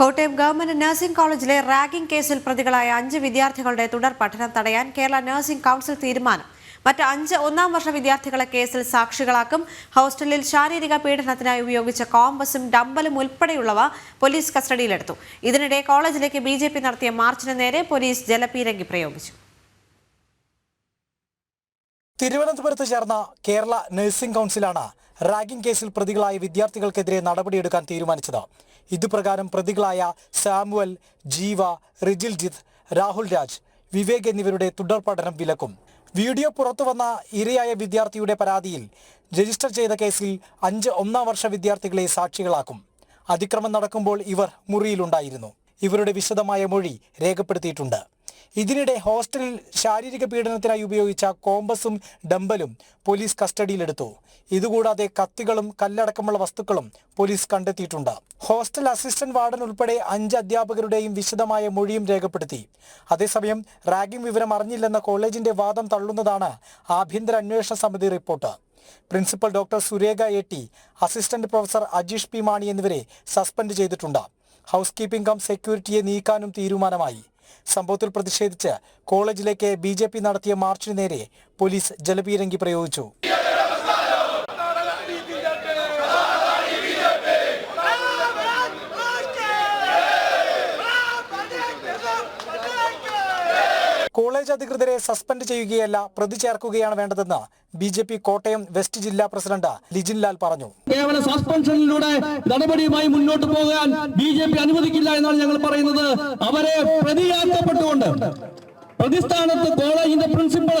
Kottayam government nursing കോളേജിലെ ragging കേസിൽ പ്രതികളായ അഞ്ച് വിദ്യാർത്ഥികളുടെ തുടർ പഠനം തടയാൻ കേരള നഴ്സിംഗ് കൗൺസിൽ തീരുമാനം. മറ്റ് അഞ്ച് ഒന്നാം വർഷ വിദ്യാർത്ഥികളെ കേസിൽ സാക്ഷികളാക്കും. ഹോസ്റ്റലിൽ ശാരീരിക പീഡനത്തിനായി ഉപയോഗിച്ച കോമ്പസും ഡമ്പലും ഉൾപ്പെടെയുള്ളവ പോലീസ് കസ്റ്റഡിയിലെടുത്തു. ഇതിനിടെ കോളേജിലേക്ക് ബി നടത്തിയ മാർച്ചിന് നേരെ പോലീസ് ജലപീരങ്കി പ്രയോഗിച്ചു. തിരുവനന്തപുരത്ത് ചേർന്ന കേരള നഴ്സിംഗ് കൗൺസിലാണ് റാഗിംഗ് കേസിൽ പ്രതികളായ വിദ്യാർത്ഥികൾക്കെതിരെ നടപടിയെടുക്കാൻ തീരുമാനിച്ചത്. ഇതുപ്രകാരം പ്രതികളായ സാമുവൽ ജീവ റിജിൽജിത്ത് രാഹുൽ രാജ് വിവേക് എന്നിവരുടെ തുടർ പഠനം വിലക്കും. വീഡിയോ പുറത്തുവന്ന ഇരയായ വിദ്യാർത്ഥിയുടെ പരാതിയിൽ രജിസ്റ്റർ ചെയ്ത കേസിൽ അഞ്ച് ഒന്നാം വർഷ വിദ്യാർത്ഥികളെ സാക്ഷികളാക്കും. അതിക്രമം നടക്കുമ്പോൾ ഇവർ മുറിയിലുണ്ടായിരുന്നു. ഇവരുടെ വിശദമായ മൊഴി രേഖപ്പെടുത്തിയിട്ടുണ്ട്. ഇതിനിടെ ഹോസ്റ്റലിൽ ശാരീരിക പീഡനത്തിനായി ഉപയോഗിച്ച കോമ്പസും ഡമ്പലും പോലീസ് കസ്റ്റഡിയിലെടുത്തു. ഇതുകൂടാതെ കത്തികളും കല്ലടക്കമുള്ള വസ്തുക്കളും പോലീസ് കണ്ടെത്തിയിട്ടുണ്ട്. ഹോസ്റ്റൽ അസിസ്റ്റന്റ് വാർഡൻ ഉൾപ്പെടെ അഞ്ച് അധ്യാപകരുടെയും വിശദമായ മൊഴിയും രേഖപ്പെടുത്തി. അതേസമയം റാഗിംഗ് വിവരം അറിഞ്ഞില്ലെന്ന കോളേജിന്റെ വാദം തള്ളുന്നതാണ് ആഭ്യന്തര അന്വേഷണ സമിതി report. Principal doctor Surekha A T assistant professor Ajeesh P Mani എന്നിവരെ സസ്പെൻഡ് ചെയ്തിട്ടുണ്ട്. ഹൗസ് കീപ്പിംഗ് കം സെക്യൂരിറ്റിയെ നീക്കാനും തീരുമാനമായി. സംഭവത്തിൽ പ്രതിഷേധിച്ച് കോളേജിലേക്ക് ബി നടത്തിയ മാർച്ചിന് നേരെ പോലീസ് ജലപീരങ്കി പ്രയോഗിച്ചു. കോളേജ് അധികൃതരെ സസ്പെൻഡ് ചെയ്യുകയല്ല പ്രതി ചേർക്കുകയാണ് വേണ്ടതെന്ന് B J P Kottayam west ജില്ലാ പ്രസിഡന്റ് ലിജിൻ ലാൽ പറഞ്ഞു. കേവല സസ്പെൻഷനിലൂടെ നടപടിയുമായി മുന്നോട്ട് പോകാൻ ബി ജെ പി അനുവദിക്കില്ല എന്നാണ് ഞങ്ങൾ പറയുന്നത്. അവരെ പ്രതിയാക്കപ്പെട്ടുകൊണ്ട്. പ്രതിസ്ഥാനത്ത് കോളേജിന്റെ പ്രിൻസിപ്പൾ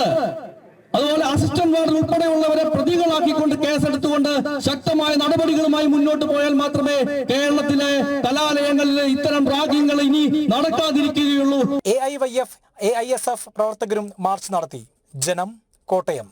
അതുപോലെ അസിസ്റ്റന്റ് വാർഡൻ ഉൾപ്പെടെയുള്ളവരെ പ്രതികളാക്കിക്കൊണ്ട് കേസെടുത്തുകൊണ്ട് ശക്തമായ നടപടികളുമായി മുന്നോട്ട് പോയാൽ മാത്രമേ കേരളത്തിലെ കലാലയങ്ങളിലെ ഇത്തരം റാഗിങ്ങൾ ഇനി നടക്കാതിരിക്കുകയുള്ളൂ A I Y F A I S F പ്രവർത്തകരും മാർച്ച് നടത്തി. ജനം കോട്ടയം.